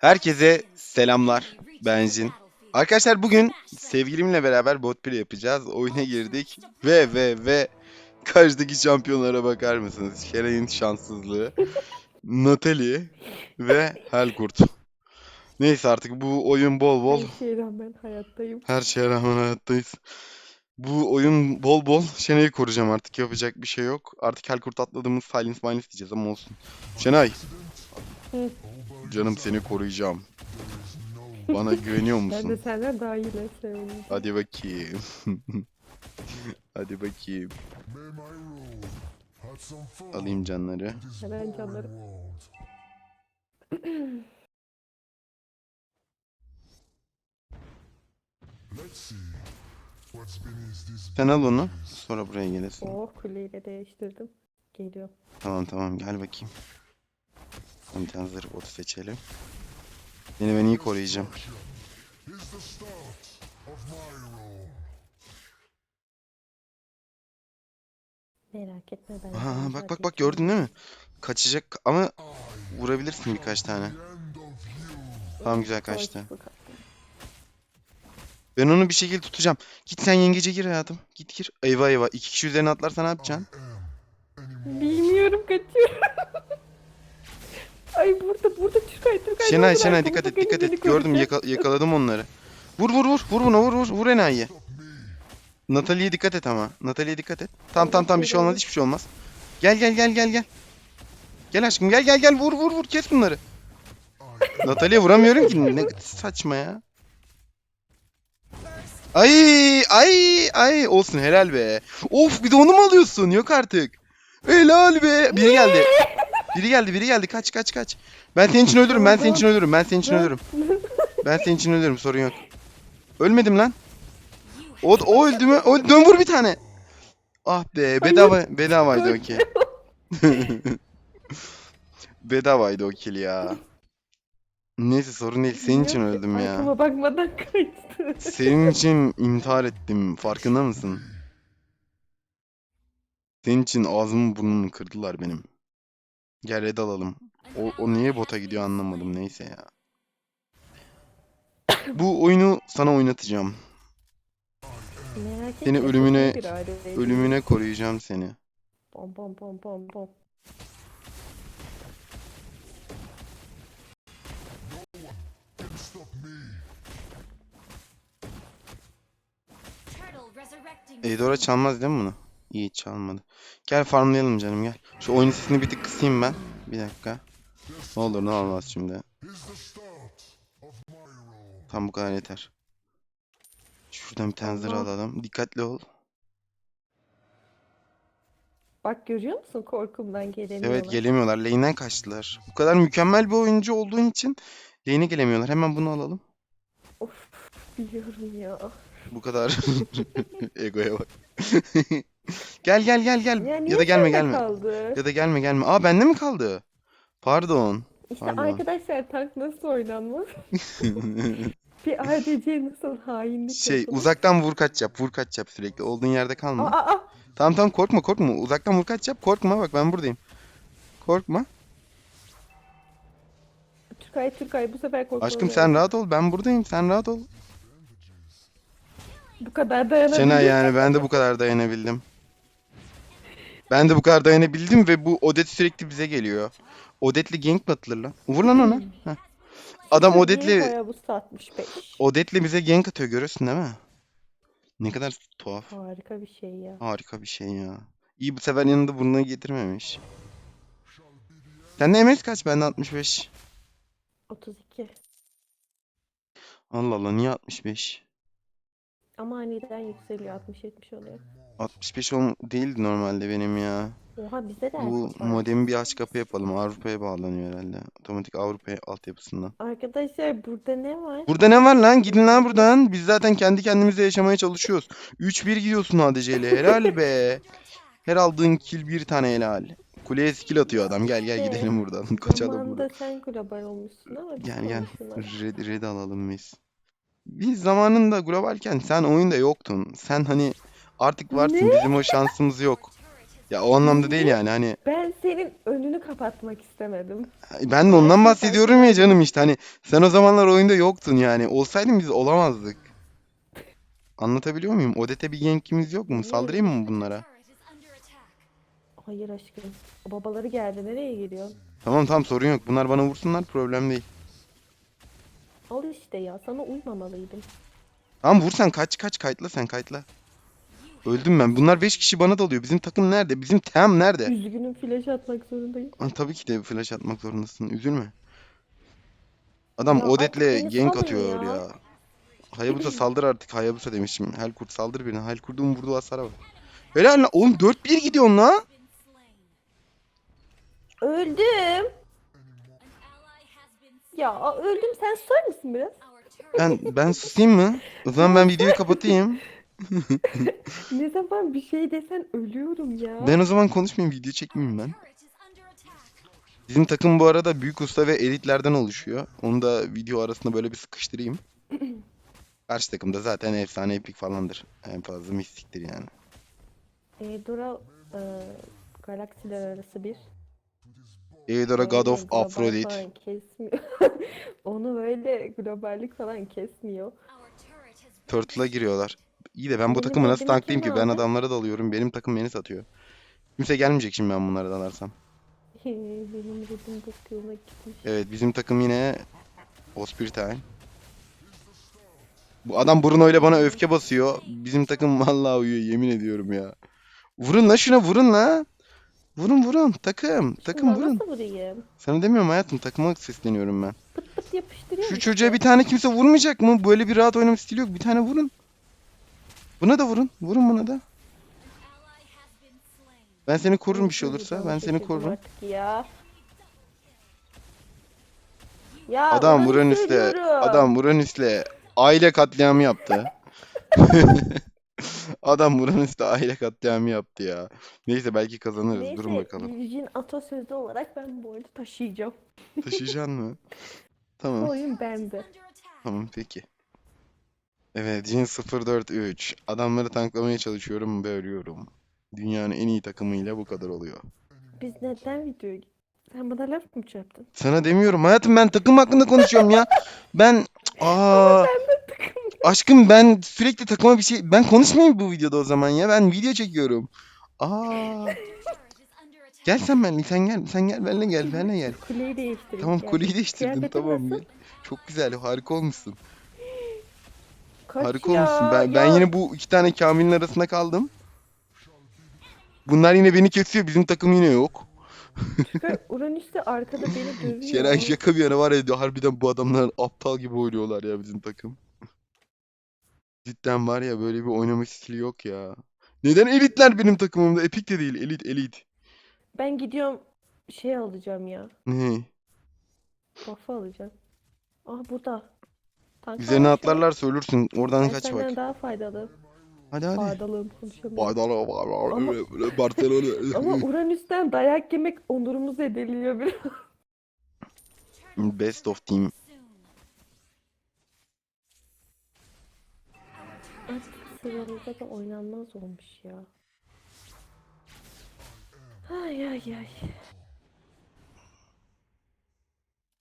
Herkese selamlar. Ben Jin. Arkadaşlar bugün sevgilimle beraber bot play yapacağız. Oyuna girdik ve ve ve karşıdaki şampiyonlara bakar mısınız? Şeray'ın şanssızlığı, Natalie ve Helkurt. Neyse artık bu oyun bol bol Her şeye rağmen hayattayım. her şeye rağmen hayattayız. Bu oyun bol bol Şenay'ı koruyacağım artık yapacak bir şey yok. Artık Helkurt atladığımız silence minus diyeceğiz ama olsun. Şenay. Hı. Canım seni koruyacağım. Bana güveniyor Ben musun? de senden daha iyiler seviyorum. Hadi bakayım. Hadi bakayım. Alayım canları. Hemen canları. Sen al onu. Sonra buraya gelirsin. Oh kuleyi de değiştirdim. Geliyor. Tamam tamam gel bakayım. Bir tane zırh botu seçelim. Seni ben iyi koruyacağım. Merak etme ben. Aha, bak bak bak gördün değil mi? Kaçacak ama vurabilirsin birkaç tane. Tamam güzel kaçtı. Ben onu bir şekilde tutacağım. Git sen yengece gir hayatım. Git gir. Eyvah eyvah. İki kişi üzerine atlarsa ne yapacaksın? Bilmiyorum kaçıyorum. Ay burada burada Türkay Türkay. Şenay? Şenay dikkat et dikkat et. Gördüm yaka- yakaladım onları. Vur vur vur. Vur buna vur vur. Vur enayiye. Natalie'ye dikkat et ama. Natalie'ye dikkat et. Tam tam tam bir şey olmaz hiçbir şey olmaz. Gel gel gel gel gel. Gel aşkım gel gel gel vur vur vur kes bunları. Natalie'ye vuramıyorum ki. Ne saçma ya. Ay ay ay olsun helal be. Of bir de onu mu alıyorsun? Yok artık. Helal be. Biri geldi. Biri geldi biri geldi kaç kaç kaç. Ben senin için ölürüm ben senin için ölürüm ben senin için ölürüm. Ben senin için ölürüm sorun yok. Ölmedim lan. O, o öldü mü? O, dön vur bir tane. Ah be bedava bedavaydı o kill. Bedavaydı o kill ya. Neyse sorun değil senin için öldüm ya. Arkama bakmadan kaçtı. Senin için intihar ettim farkında mısın? Senin için ağzımı burnumu kırdılar benim. Gel red alalım. O, o niye bota gidiyor anlamadım neyse ya. Bu oyunu sana oynatacağım. Merak Seni etme, ölümüne- çok iyi bir aile. Ölümüne koruyacağım seni. Bom bom bom bom bom. Eidora çalmaz değil mi bunu? İyi çalmadı. Gel farmlayalım canım gel. Şu oyun sesini bir tık kısayım ben. Bir dakika. Ne olur ne olmaz şimdi. Tam bu kadar yeter. Şuradan bir tane zırh alalım. Dikkatli ol. Bak görüyor musun korkumdan gelemiyorlar. Evet gelemiyorlar. Lane'den kaçtılar. Bu kadar mükemmel bir oyuncu olduğun için lane'e gelemiyorlar. Hemen bunu alalım. Of biliyorum ya. Bu kadar. Egoya bak. gel gel gel gel. Ya, Ya, da gelme sende gelme. Kaldı? Ya da gelme gelme. Aa bende mi kaldı? Pardon. İşte Pardon. arkadaşlar tank nasıl oynanmaz? bir ADC nasıl hainlik Şey yapılır? uzaktan vur kaç yap. Vur kaç yap sürekli. Olduğun yerde kalma. aa, aa. Tamam tamam korkma korkma. Uzaktan vur kaç yap. Korkma bak ben buradayım. Korkma. Türkay Türkay bu sefer korkmam Aşkım sen rahat ol. Ben buradayım. Sen rahat ol. Bu kadar dayanabilir. Şenay yani ben de bu kadar dayanabildim. Ben de bu kadar dayanabildim ve bu Odet sürekli bize geliyor. Odet'li gank mi atılır lan? Vur lan ona. Heh. Adam Odet'le Hayabusa 65? Odet'le bize gank atıyor görüyorsun değil mi? Ne kadar tuhaf. Harika bir şey ya. Harika bir şey ya. İyi bu sefer yanında burnunu getirmemiş. Sende MS kaç? Bende 65. 32. Allah Allah niye 65? Ama aniden yükseliyor 60-70 oluyor. 65 ol değildi normalde benim ya. Oha bizde de Bu var. modemi bir aç kapı yapalım. Avrupa'ya bağlanıyor herhalde. Otomatik Avrupa altyapısından. Arkadaşlar burada ne var? Burada ne var lan? Gidin lan buradan. Biz zaten kendi kendimize yaşamaya çalışıyoruz. 3-1 gidiyorsun ADC ile. Helal be. Her aldığın kill bir tane helal. Kuleye skill atıyor adam. Gel gel gidelim buradan. Kaçalım buradan. Zamanında sen global olmuşsun ama biz Gel gel. Red, red alalım biz. Biz zamanında globalken sen oyunda yoktun. Sen hani artık varsın. Ne? Bizim o şansımız yok. Ya o anlamda değil yani hani Ben senin önünü kapatmak istemedim. ben de ondan bahsediyorum ya canım işte hani sen o zamanlar oyunda yoktun yani. Olsaydın biz olamazdık. Anlatabiliyor muyum? Odete bir gankimiz yok mu? Saldırayım mı bunlara? Hayır aşkım. Babaları geldi. Nereye geliyor? Tamam tamam sorun yok. Bunlar bana vursunlar problem değil. Al işte ya. Sana uymamalıydım. Tamam vur sen kaç kaç kayıtla sen kayıtla. Öldüm ben. Bunlar 5 kişi bana dalıyor. Bizim takım nerede? Bizim tem nerede? Üzgünüm flash atmak zorundayım. Aa, tabii ki de flash atmak zorundasın. Üzülme. Adam Ya artık beni gank salın atıyor ya. ya. Hayabusa saldır artık. Hayabusa demişim. Helkurt saldır birine. Helkurt'un vurduğu hasara bak. Helal lan. Oğlum 4-1 gidiyorsun lan. Öldüm. Ya öldüm. Sen susar mısın biraz? Ben ben susayım mı? O zaman ben videoyu kapatayım. Ne zaman bir şey desen ölüyorum ya. Ben o zaman konuşmayayım. Video çekmeyeyim ben. Bizim takım bu arada büyük usta ve elitlerden oluşuyor. Onu da video arasında böyle bir sıkıştırayım. Karşı takımda zaten efsane epik falandır. En fazla mistiktir yani. E, Dora e, galaksiler arası bir. Eudora God Öyle of global Aphrodite. falan kesmiyor. Onu böyle globallik falan kesmiyor. Turtle'a giriyorlar. İyi de ben bu Benim takımı nasıl elime tanklayayım ki? Ben aldı? adamlara dalıyorum. Benim takım beni satıyor. Kimse gelmeyecek şimdi ben bunlara dalarsam. Benim redim bakıyorum gitmiş. Evet bizim takım yine Ospiritine. Bu adam Bruno ile bana öfke basıyor. Bizim takım vallahi uyuyor yemin ediyorum ya. Vurun la şuna vurun la. Vurun vurun takım takım vurun. nasıl vurayım? Sana demiyorum hayatım takıma sesleniyorum ben. Pıt pıt yapıştırıyor Şu çocuğa bir tane kimse vurmayacak mı? Böyle bir rahat oynama stili yok. Bir tane vurun. Buna da vurun. Vurun buna da. Ben seni korurum bir şey olursa. Ben seni korurum. artık Ya. Ya Adam Uranüs'le, adam Uranüs'le aile katliamı yaptı. Adam Uranüs'te aile katliamı yaptı ya. Neyse belki kazanırız. Neyse, Durun bakalım. Virgin atasözü olarak ben bu oyunu taşıyacağım. Taşıyacaksın mı? Bu Tamam. oyun bende. Tamam peki. Evet Jin 043. Adamları tanklamaya çalışıyorum ve ölüyorum. Dünyanın en iyi takımıyla bu kadar oluyor. Biz neden videoyu... Sen bana laf mı çarptın? Sana demiyorum hayatım ben takım hakkında konuşuyorum ya. Ben aa aşkım ben sürekli takıma bir şey ben konuşmayayım bu videoda o zaman ya. Ben video çekiyorum. Aa gel sen benimle sen gel sen gel benimle gel benimle gel. Kuleyi değiştireyim. Tamam gel. kuleyi değiştirdim Kıyafetin tamam. nasıl? Çok güzel harika olmuşsun. Kaç Harika ya, olmuşsun. Ben ben ya. yine bu iki tane Kamil'in arasında kaldım. Bunlar yine beni kesiyor. Bizim takım yine yok. Çıkar, Uranüs'te arkada beni dövüyor. Şeray şaka bir yana var ya harbiden bu adamlar aptal gibi oynuyorlar ya bizim takım. Cidden var ya böyle bir oynama stili yok ya. Neden elitler benim takımımda? Epic de değil. Elit elit. Ben gidiyorum şey alacağım ya. Ne? Buff'ı alacağım. Ah burada. Tank Üzerine varmış ya. atlarlarsa ölürsün. Oradan Ben kaç senden bak. daha faydalı. Hadi hadi. Faydalı konuşamıyorum. Var. Ama- böyle Barcelona. Ama Uranüs'ten dayak yemek onurumuz ediliyor biraz. Best of team. Artık sıramızda da oynanmaz olmuş ya. Ay ay ay.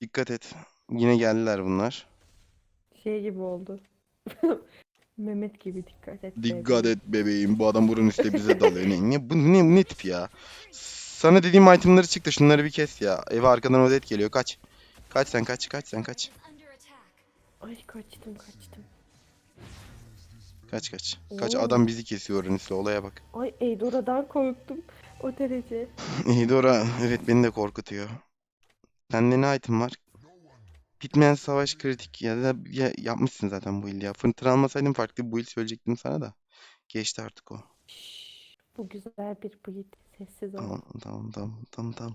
Dikkat et. Yine geldiler bunlar. Şey gibi oldu. Mehmet gibi dikkat et. Dikkat bebeğim. et bebeğim. Bu adam buranın üstte bize dalıyor. Ne, ne, bu ne, ne tip ya? Sana dediğim itemları çık da şunları bir kes ya. Eve arkadan Odet geliyor. Kaç. Kaç sen kaç kaç sen kaç. Ay kaçtım kaçtım. Kaç kaç. Kaç Oo. adam bizi kesiyor Uranüs'le olaya bak. Ay Eidora'dan korktum. O derece. İyi Dora evet beni de korkutuyor. Sende ne item var? Bitmeyen savaş kritik ya da ya, yapmışsın zaten bu build ya. Fırtına almasaydın farklı bir build söyleyecektim sana da. Geçti artık o. Şşş, bu güzel bir bıyık. Sessiz ol. Tamam tamam tamam tamam tamam.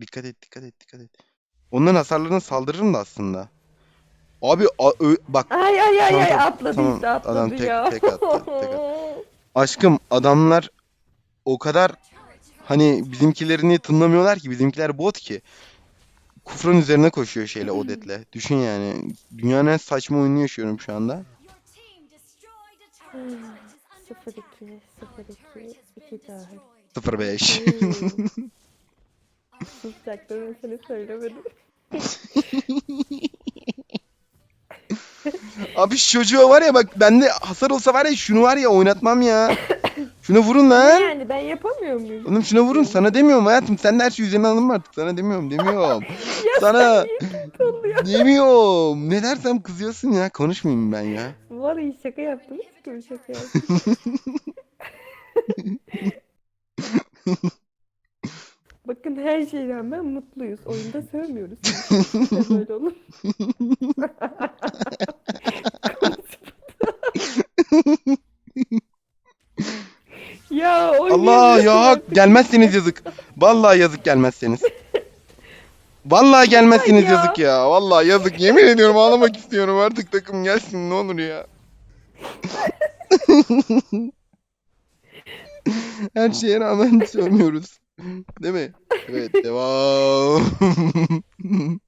Dikkat et dikkat et dikkat et. Onların hasarlarına saldırırım da aslında. Abi a- ö- bak Ay ay ay ay atladı tamam. işte atladı Adam tek- ya. tek attı, tek aşkım adamlar o kadar hani bizimkilerini tınlamıyorlar ki bizimkiler bot ki. Kufran üzerine koşuyor şeyle Odet'le. Düşün yani dünyanın en saçma oyununu yaşıyorum şu anda. 02 02 2 dahil. 05. Hmm. Susacaktım seni söylemedim. Abi şu çocuğa var ya bak bende hasar olsa var ya şunu var ya oynatmam ya. Şuna vurun lan. Yani ben yapamıyor muyum? Oğlum şuna vurun sana demiyorum hayatım. Sen de her şey üzerine alınma artık. Sana demiyorum demiyorum. Ya Sana demiyorum. Ne dersem kızıyorsun ya. Konuşmayayım ben ya. Vallahi şaka yaptım. Dur şaka yaptım. Bakın her şeye rağmen mutluyuz. Oyunda sövmüyoruz. Böyle olur. ya oynayamıyorum Allah ya gelmezseniz yazık. Vallahi yazık gelmezseniz. Vallahi gelmezseniz Ya. yazık ya. Vallahi yazık. Yemin ediyorum ağlamak istiyorum. Artık takım gelsin ne olur ya. Her şeye rağmen sövmüyoruz. Değil mi? Evet devam.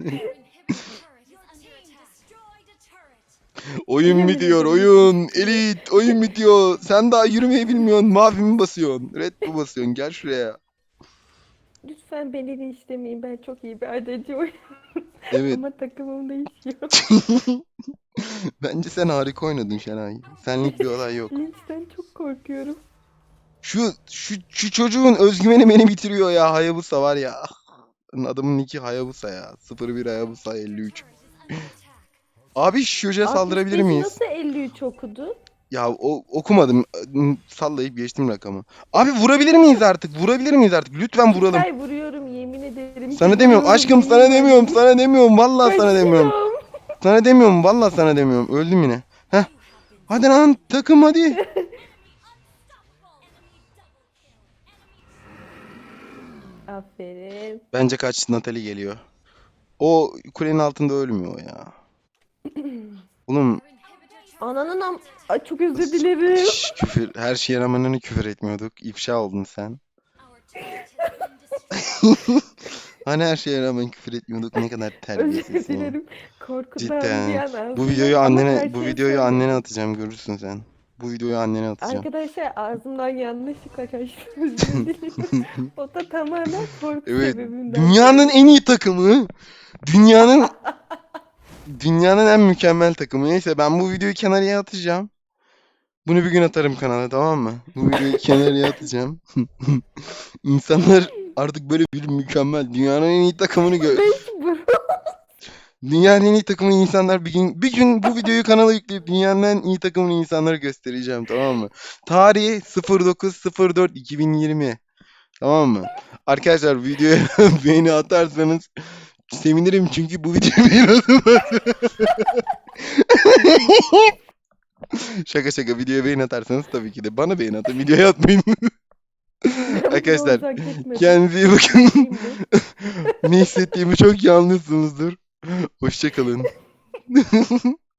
oyun bitiyor oyun. Elit oyun bitiyor. Sen daha yürümeyi bilmiyorsun. Mavi mi basıyorsun? Red mi basıyorsun? Gel şuraya. Lütfen beni linçlemeyin. Ben çok iyi bir adacı oynuyorum. Evet. Ama takımım değişiyor. Bence sen harika oynadın Şenay. Senlik bir olay yok. Linçten çok korkuyorum. Şu şu şu çocuğun özgüveni beni bitiriyor ya. Hayabusa var ya. Adamın niki Hayabusa ya. 01 Hayabusa 53. Abi şu çocuğa saldırabilir 65'i miyiz? Nasıl 53 okudu? Ya o, okumadım. Sallayıp geçtim rakamı. Abi vurabilir miyiz artık? Vurabilir miyiz artık? Lütfen vuralım. Ay vuruyorum yemin ederim. Sana demiyorum aşkım sana demiyorum sana demiyorum vallahi sana demiyorum. Sana demiyorum vallahi sana demiyorum. Öldüm yine. Heh. Hadi lan takım hadi. Aferin. Bence kaç Natalie geliyor. O kulenin altında ölmüyor ya. Oğlum Ananın am... Ay çok özür dilerim. şş, küfür her şeye rağmen hani küfür etmiyorduk. İfşa oldun sen. Hani her şeye rağmen küfür etmiyorduk. Ne kadar Özür terbiyesizsin. ya. dilerim. Korkudan Cidden. bir an Bu videoyu ama annene bu videoyu annene atacağım görürsün sen. Bu videoyu annene atacağım. Arkadaşlar ağzımdan yanlışlıkla kaçtı. Özür dilerim. o da tamamen korku Evet. sebebimden. Dünyanın en iyi takımı. Dünyanın dünyanın en mükemmel takımı. Neyse ben bu videoyu kenarıya atacağım. Bunu bir gün atarım kanala tamam mı? Bu videoyu kenarıya atacağım. İnsanlar artık böyle bir mükemmel dünyanın en iyi takımını gör. Dünyanın en iyi takımını insanlar bir gün bir gün bu videoyu kanala yükleyip dünyanın en iyi takımını insanlara göstereceğim tamam mı? Tarihi 09.04.2020 tamam mı? Arkadaşlar videoya beğeni atarsanız sevinirim çünkü bu videoyu beğeniyorum. şaka şaka videoya beğeni atarsanız tabii ki de bana beğeni atın videoya atmayın. Arkadaşlar kendinize iyi bakın. Ne hissettiğimi çok iyi anlıyorsunuzdur. Hoşçakalın.